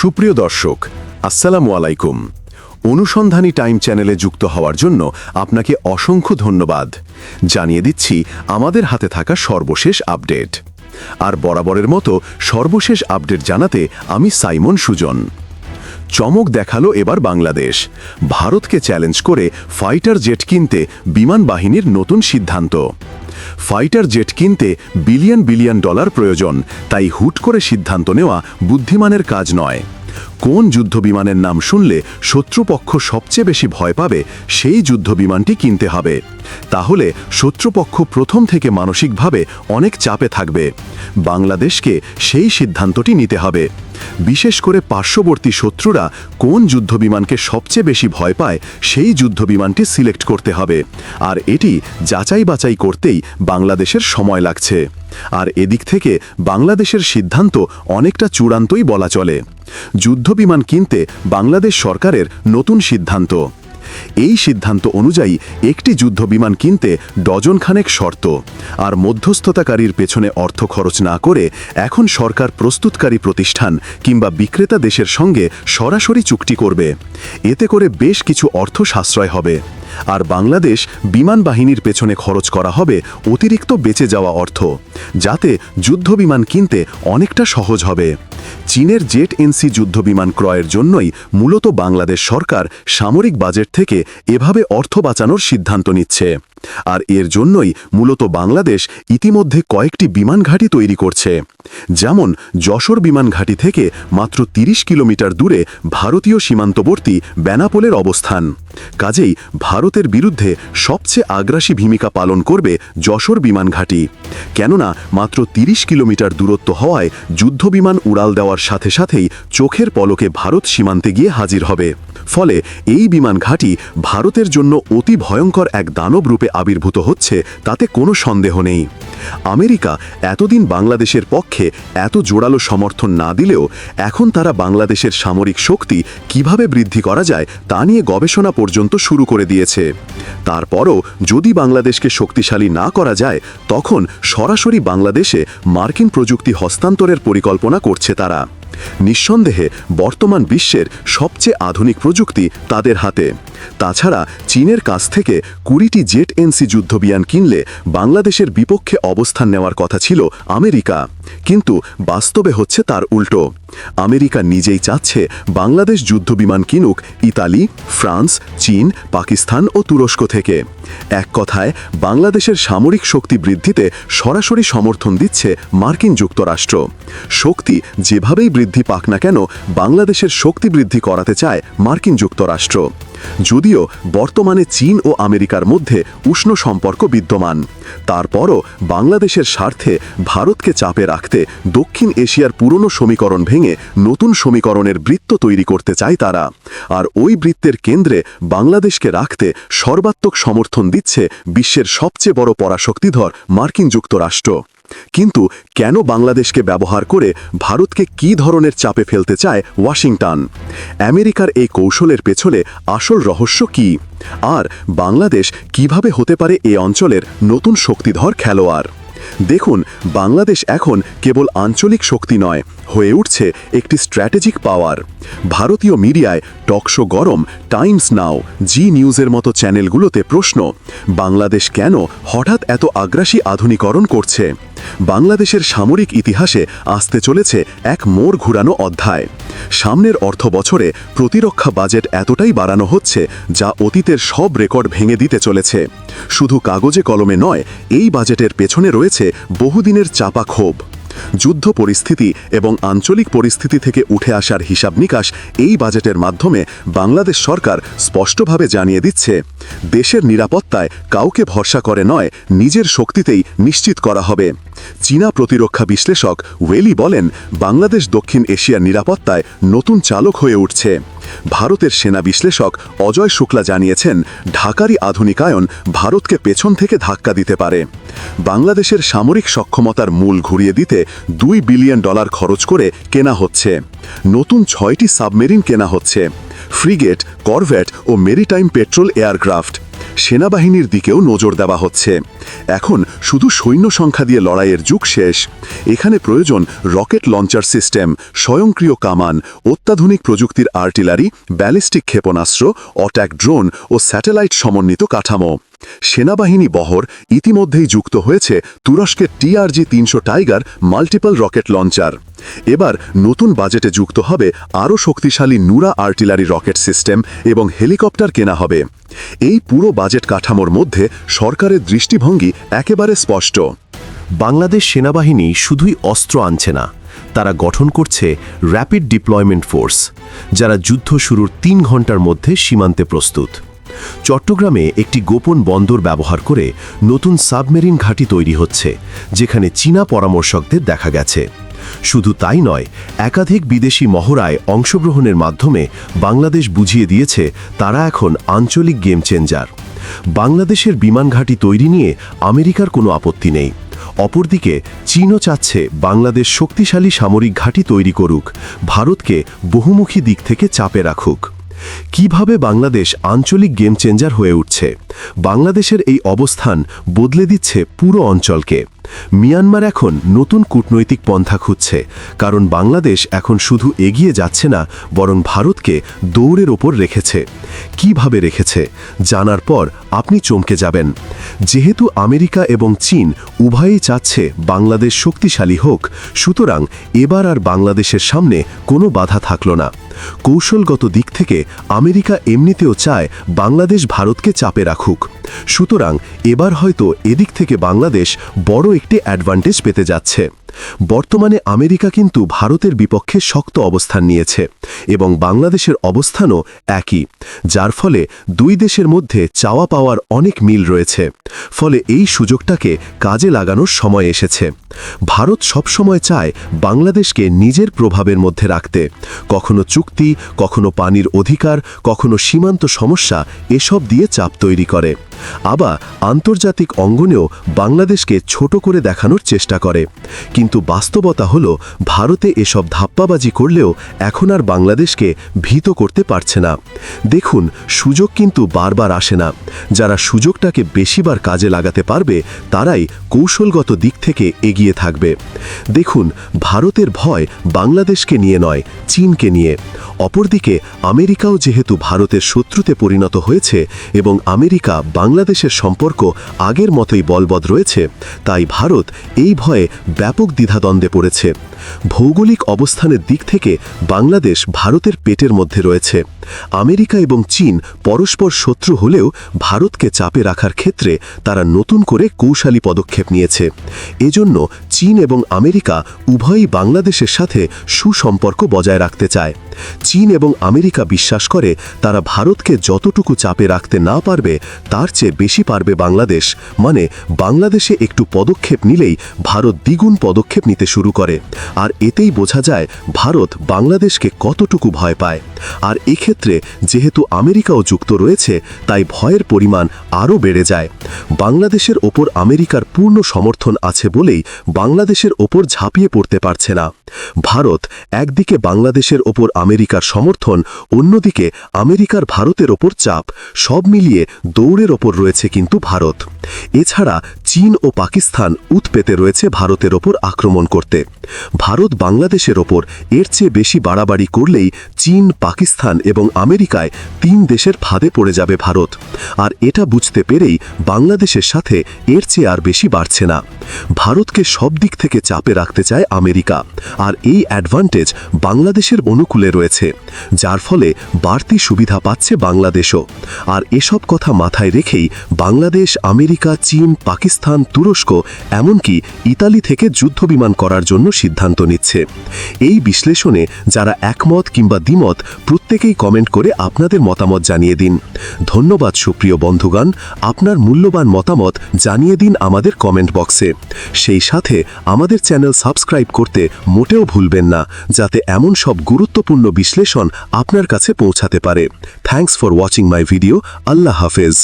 সুপ্রিয় দর্শক, আসসালামু আলাইকুম। অনুসন্ধানী টাইম চ্যানেলে যুক্ত হওয়ার জন্য আপনাকে অসংখ্য ধন্যবাদ। জানিয়ে দিচ্ছি, আমাদের হাতে থাকা সর্বশেষ আপডেট। আর বরাবরের মতো সর্বশেষ আপডেট জানাতে আমি সাইমন সুজন। চমক দেখাল এবার বাংলাদেশ। ভারতকে চ্যালেঞ্জ করে ফাইটার জেট কিনতে বিমান বাহিনীর নতুন সিদ্ধান্ত। ফাইটার জেট কিনতে বিলিয়ন বিলিয়ন ডলার প্রয়োজন, তাই হুট করে সিদ্ধান্ত নেওয়া বুদ্ধিমানের কাজ নয়। কোন যুদ্ধবিমানের নাম শুনলে শত্রুপক্ষ সবচেয়ে বেশি ভয় পাবে সেই যুদ্ধবিমানটি কিনতে হবে। তাহলে শত্রুপক্ষ প্রথম থেকে মানসিকভাবে অনেক চাপে থাকবে। বাংলাদেশকে সেই সিদ্ধান্তটি নিতে হবে। বিশেষ করে পার্শ্ববর্তী শত্রুরা কোন যুদ্ধবিমানকে সবচেয়ে বেশি ভয় পায় সেই যুদ্ধবিমানটি সিলেক্ট করতে হবে। আর এটি যাচাই বাছাই করতেই বাংলাদেশের সময় লাগছে। আর এদিক থেকে বাংলাদেশের সিদ্ধান্ত অনেকটা চূড়ান্তই বলা চলে। যুদ্ধবিমান কিনতে বাংলাদেশ সরকারের নতুন সিদ্ধান্ত। এই সিদ্ধান্ত অনুযায়ী একটি যুদ্ধবিমান কিনতে ডজনখানেক শর্ত, আর মধ্যস্থতাকারীর পেছনে অর্থ খরচ না করে এখন সরকার প্রস্তুতকারী প্রতিষ্ঠান কিংবা বিক্রেতা দেশের সঙ্গে সরাসরি চুক্তি করবে। এতে করে বেশ কিছু অর্থ সাশ্রয় হবে, আর বাংলাদেশ বিমান বাহিনীর পেছনে খরচ করা হবে অতিরিক্ত বেঁচে যাওয়া অর্থ। যাতে যুদ্ধবিমান কিনতে অনেকটা সহজ হবে। চীনের জেট এনসি যুদ্ধবিমান ক্রয়ের জন্যই মূলত বাংলাদেশ সরকার সামরিক বাজেট থেকে এভাবে অর্থ বাঁচানোর সিদ্ধান্ত নিচ্ছে। আর এর জন্যই মূলত বাংলাদেশ ইতিমধ্যে কয়েকটি বিমান ঘাঁটি তৈরি করছে। যেমন যশোর বিমান ঘাঁটি থেকে মাত্র ৩০ কিলোমিটার দূরে ভারতীয় সীমান্তবর্তী বেনাপোলের অবস্থান। কাজেই ভারতের বিরুদ্ধে সবচেয়ে আগ্রাসী ভূমিকা পালন করবে যশোর বিমান ঘাঁটি। কেননা মাত্র ৩০ কিলোমিটার দূরত্ব হওয়ায় যুদ্ধবিমান উড়াল দেওয়ার সাথে সাথেই চোখের পলকে ভারত সীমান্তে গিয়ে হাজির হবে। ফলে এই বিমান ঘাঁটি ভারতের জন্য অতি ভয়ঙ্কর এক দানব রূপে আবির্ভূত হচ্ছে, তাতে কোনো সন্দেহ নেই। আমেরিকা এতদিন বাংলাদেশের পক্ষে এত জোরালো সমর্থন না দিলেও এখন তারা বাংলাদেশের সামরিক শক্তি কীভাবে বৃদ্ধি করা যায় তা নিয়ে গবেষণা পর্যন্ত শুরু করে দিয়েছে। তারপরও যদি বাংলাদেশকে শক্তিশালী না করা যায়, তখন সরাসরি বাংলাদেশে মার্কিন প্রযুক্তি হস্তান্তরের পরিকল্পনা করছে তারা। নিঃসন্দেহে বর্তমান বিশ্বের সবচেয়ে আধুনিক প্রযুক্তি তাদের হাতে। তাছাড়া চীনের কাছ থেকে কুড়িটি জেট এনসি যুদ্ধবিয়ান কিনলে বাংলাদেশের বিপক্ষে অবস্থান নেওয়ার কথা ছিল আমেরিকা। কিন্তু বাস্তবে হচ্ছে তার উল্টো। আমেরিকা নিজেই চাচ্ছে বাংলাদেশ যুদ্ধবিমান কিনুক ইতালি, ফ্রান্স, চীন, পাকিস্তান ও তুরস্ক থেকে। এক কথায়, বাংলাদেশের সামরিক শক্তি বৃদ্ধিতে সরাসরি সমর্থন দিচ্ছে মার্কিন যুক্তরাষ্ট্র। শক্তি যেভাবেই বৃদ্ধি পাক না কেন, বাংলাদেশের শক্তি বৃদ্ধি করাতে চায় মার্কিন যুক্তরাষ্ট্র। যদিও বর্তমানে চীন ও আমেরিকার মধ্যে উষ্ণ সম্পর্ক বিদ্যমান। তারপরও বাংলাদেশের স্বার্থে ভারতকে চাপে রাখতে দক্ষিণ এশিয়ার পুরনো সমীকরণ ভেঙে নতুন সমীকরণের বৃত্ত তৈরি করতে চায় তারা। আর ওই বৃত্তের কেন্দ্রে বাংলাদেশকে রাখতে সর্বাত্মক সমর্থন দিচ্ছে বিশ্বের সবচেয়ে বড় পরাশক্তিধর মার্কিন যুক্তরাষ্ট্র। কিন্তু কেন বাংলাদেশকে ব্যবহার করে ভারতকে কী ধরনের চাপে ফেলতে চায় ওয়াশিংটন? আমেরিকার এই কৌশলের পেছনে আসল রহস্য কি? আর বাংলাদেশ কীভাবে হতে পারে এ অঞ্চলের নতুন শক্তিধর খেলোয়াড়? দেখুন, বাংলাদেশ এখন কেবল আঞ্চলিক শক্তি নয়, হয়ে উঠছে একটি স্ট্র্যাটেজিক পাওয়ার। ভারতীয় মিডিয়ায় টকশো গরম টাইমস নাও, জি নিউজের মতো চ্যানেলগুলোতে প্রশ্ন, বাংলাদেশ কেন হঠাৎ এত আগ্রাসী আধুনিকরণ করছে? বাংলাদেশের সামরিক ইতিহাসে আসতে চলেছে এক মোড় ঘুরানো অধ্যায়। সামনের অর্থ বছরে প্রতিরক্ষা বাজেট এতটাই বাড়ানো হচ্ছে যা অতীতের সব রেকর্ড ভেঙে দিতে চলেছে। শুধু কাগজে কলমে নয়, এই বাজেটের পেছনে রয়েছে বহুদিনের চাপা ক্ষোভ। যুদ্ধ পরিস্থিতি এবং আঞ্চলিক পরিস্থিতি থেকে উঠে আসার হিসাব নিকাশ এই বাজেটের মাধ্যমে বাংলাদেশ সরকার স্পষ্টভাবে জানিয়ে দিচ্ছে, দেশের নিরাপত্তায় কাউকে ভরসা করে নয়, নিজের শক্তিতেই নিশ্চিত করা হবে। চীনা প্রতিরক্ষা বিশ্লেষক ওয়েলি বলেন, বাংলাদেশ দক্ষিণ এশিয়ার নিরাপত্তায় নতুন চালক হয়ে উঠছে। ভারতের সেনা বিশ্লেষক অজয় শুক্লা জানিয়েছেন, ঢাকারই আধুনিকায়ন ভারতকে পেছন থেকে ধাক্কা দিতে পারে। বাংলাদেশের সামরিক সক্ষমতার মূল ঘুরিয়ে দিতে দুই বিলিয়ন ডলার খরচ করে কেনা হচ্ছে। নতুন ছয়টি সাবমেরিন কেনা হচ্ছে। ফ্রিগেট, করভেট ও মেরিটাইম পেট্রোল এয়ারক্রাফট। সেনাবাহিনীর দিকেও নজর দেওয়া হচ্ছে। এখন শুধু সৈন্য সংখ্যা দিয়ে লড়াইয়ের যুগ শেষ। এখানে প্রয়োজন রকেট লঞ্চার সিস্টেম, স্বয়ংক্রিয় কামান, অত্যাধুনিক প্রযুক্তির আর্টিলারি, ব্যালিস্টিক ক্ষেপণাস্ত্র, অট্যাক ড্রোন ও স্যাটেলাইট সমন্বিত কাঠামো। সেনাবাহিনী বহর ইতিমধ্যেই যুক্ত হয়েছে তুরস্কের টিআরজি তিনশো টাইগার মাল্টিপল রকেট লঞ্চার। এবার নতুন বাজেটে যুক্ত হবে আরও শক্তিশালী নুরা আর্টিলারি রকেট সিস্টেম এবং হেলিকপ্টার কেনা হবে। এই পুরো বাজেট কাঠামোর মধ্যে সরকারের দৃষ্টিভঙ্গি একেবারে স্পষ্ট। বাংলাদেশ সেনাবাহিনী শুধুই অস্ত্র আনছে না, তারা গঠন করছে র্যাপিড ডিপ্লয়মেন্ট ফোর্স যারা যুদ্ধ শুরুর তিন ঘণ্টার মধ্যে সীমান্তে প্রস্তুত। চট্টগ্রামে একটি গোপন বন্দর ব্যবহার করে নতুন সাবমেরিন ঘাঁটি তৈরি হচ্ছে, যেখানে চীনা পরামর্শকদের দেখা গেছে। শুধু তাই নয়, একাধিক বিদেশি মহড়ায় অংশগ্রহণের মাধ্যমে বাংলাদেশ বুঝিয়ে দিয়েছে তারা এখন আঞ্চলিক গেম চেঞ্জার। বাংলাদেশের বিমান ঘাঁটি তৈরি নিয়ে আমেরিকার কোনো আপত্তি নেই। অপরদিকে, চীনও চাচ্ছে বাংলাদেশ শক্তিশালী সামরিক ঘাঁটি তৈরি করুক, ভারতকে বহুমুখী দিক থেকে চাপে রাখুক। কীভাবে বাংলাদেশ আঞ্চলিক গেম চেঞ্জার হয়ে উঠছে? বাংলাদেশের এই অবস্থান বদলে দিচ্ছে পুরো অঞ্চলকে। মিয়ানমার এখন নতুন কূটনৈতিক পন্থা খুঁজছে, কারণ বাংলাদেশ এখন শুধু এগিয়ে যাচ্ছে না, বরং ভারতকে দৌড়ের ওপর রেখেছে। কীভাবে রেখেছে? জানার পর আপনি চমকে যাবেন। যেহেতু আমেরিকা এবং চীন উভয়ই চাচ্ছে বাংলাদেশ শক্তিশালী হোক, সুতরাং এবার আর বাংলাদেশের সামনে কোনো বাধা থাকল না। কৌশলগত দিক থেকে আমেরিকা এমনিতেও চায় বাংলাদেশ ভারতকে চাপে রাখুক। সুতরাং এবার হয়তো এদিক থেকে বাংলাদেশ বড় একটি অ্যাডভান্টেজ পেতে যাচ্ছে। বর্তমানে আমেরিকা কিন্তু ভারতের বিপক্ষে শক্ত অবস্থান নিয়েছে এবং বাংলাদেশের অবস্থানও একই, যার ফলে দুই দেশের মধ্যে চাওয়া পাওয়ার অনেক মিল রয়েছে। ফলে এই সুযোগটাকে কাজে লাগানোর সময় এসেছে। ভারত সবসময় চায় বাংলাদেশকে নিজের প্রভাবের মধ্যে রাখতে। কখনো চুক্তি, কখনো পানির অধিকার, কখনো সীমান্ত সমস্যা এসব দিয়ে চাপ তৈরি করে। আবার আন্তর্জাতিক অঙ্গনেও বাংলাদেশকে ছোট করে দেখানোর চেষ্টা করে। কিন্তু বাস্তবতা হল, ভারতে এসব ধাপ্পাবাজি করলেও এখন আর বাংলাদেশকে ভীত করতে পারছে না। দেখুন, সুযোগ কিন্তু বারবার আসে না। যারা সুযোগটাকে বেশিবার কাজে লাগাতে পারবে, তারাই কৌশলগত দিক থেকে এগিয়ে থাকবে। দেখুন, ভারতের ভয় বাংলাদেশকে নিয়ে নয়, চীনকে নিয়ে। অপরদিকে, আমেরিকাও যেহেতু ভারতের শত্রুতে পরিণত হয়েছে এবং আমেরিকা বাংলাদেশের সম্পর্ক আগের মতোই বলবৎ রয়েছে, তাই ভারত এই ভয়ে ব্যাপক দ্বিধাদ্বন্দ্বে পড়েছে। ভৌগোলিক অবস্থানের দিক থেকে বাংলাদেশ ভারতের পেটের মধ্যে রয়েছে। আমেরিকা এবং চীন পরস্পর শত্রু হলেও ভারতকে চাপে রাখার ক্ষেত্রে তারা নতুন করে কৌশলী পদক্ষেপ নিয়েছে। এজন্য চীন এবং আমেরিকা উভয়ই বাংলাদেশের সাথে সুসম্পর্ক বজায় রাখতে চায়। চীন এবং আমেরিকা বিশ্বাস করে তারা ভারতকে যতটুকু চাপে রাখতে না পারবে, তার চেয়ে বেশি পারবে বাংলাদেশ। মানে বাংলাদেশে একটু পদক্ষেপ নিলেই ভারত দ্বিগুণ পদক্ষেপ নিতে শুরু করে। আর এতেই বোঝা যায়, ভারত বাংলাদেশকে কতটুকু ভয় পায়। আর এক্ষেত্রে যেহেতু আমেরিকাও যুক্ত রয়েছে, তাই ভয়ের পরিমাণ আরও বেড়ে যায়। বাংলাদেশের ওপর আমেরিকার পূর্ণ সমর্থন আছে বলেই বাংলাদেশের ওপর ঝাঁপিয়ে পড়তে পারছে না। ভারত একদিকে বাংলাদেশের ওপর আমেরিকার সমর্থন, অন্যদিকে আমেরিকার ভারতের ওপর চাপ, সব মিলিয়ে দৌড়ের ওপর রয়েছে কিন্তু ভারত। এছাড়া চীন ও পাকিস্তান উৎপেতে রয়েছে ভারতের ওপর আক্রমণ করতে। ভারত বাংলাদেশের ওপর এর চেয়ে বেশি বাড়াবাড়ি করলেই চীন, পাকিস্তান এবং আমেরিকায় তিন দেশের ফাঁদে পড়ে যাবে ভারত। আর এটা বুঝতে পেরেই বাংলাদেশের সাথে এর চেয়ে আর বেশি বাড়ছে না। ভারতকে সব দিক থেকে চাপে রাখতে চায় আমেরিকা। আর এই অ্যাডভান্টেজ বাংলাদেশের অনুকূলে রয়েছে, যার ফলে বাড়তি সুবিধা পাচ্ছে বাংলাদেশও। আর এসব কথা মাথায় রেখেই বাংলাদেশ, আমেরিকা, চীন, পাকিস্তান, তুরস্ক, এমনকি ইতালি থেকে যুদ্ধবিমান করার জন্য সিদ্ধান্ত নিচ্ছে। এই বিশ্লেষণে যারা একমত কিংবা দ্বিমত, প্রত্যেকেই কমেন্ট করে আপনাদের মতামত জানিয়ে দিন। ধন্যবাদ সুপ্রিয় বন্ধুগণ, আপনার মূল্যবান মতামত জানিয়ে দিন আমাদের কমেন্ট বক্সে সেই সাথে আমাদের চ্যানেল সাবস্ক্রাইব করতে মোটেও ভুলবেন না, যাতে এমন সব গুরুত্বপূর্ণ বিশ্লেষণ আপনার কাছে পৌঁছাতে পারে। Thanks for watching my video আল্লাহ হাফেজ।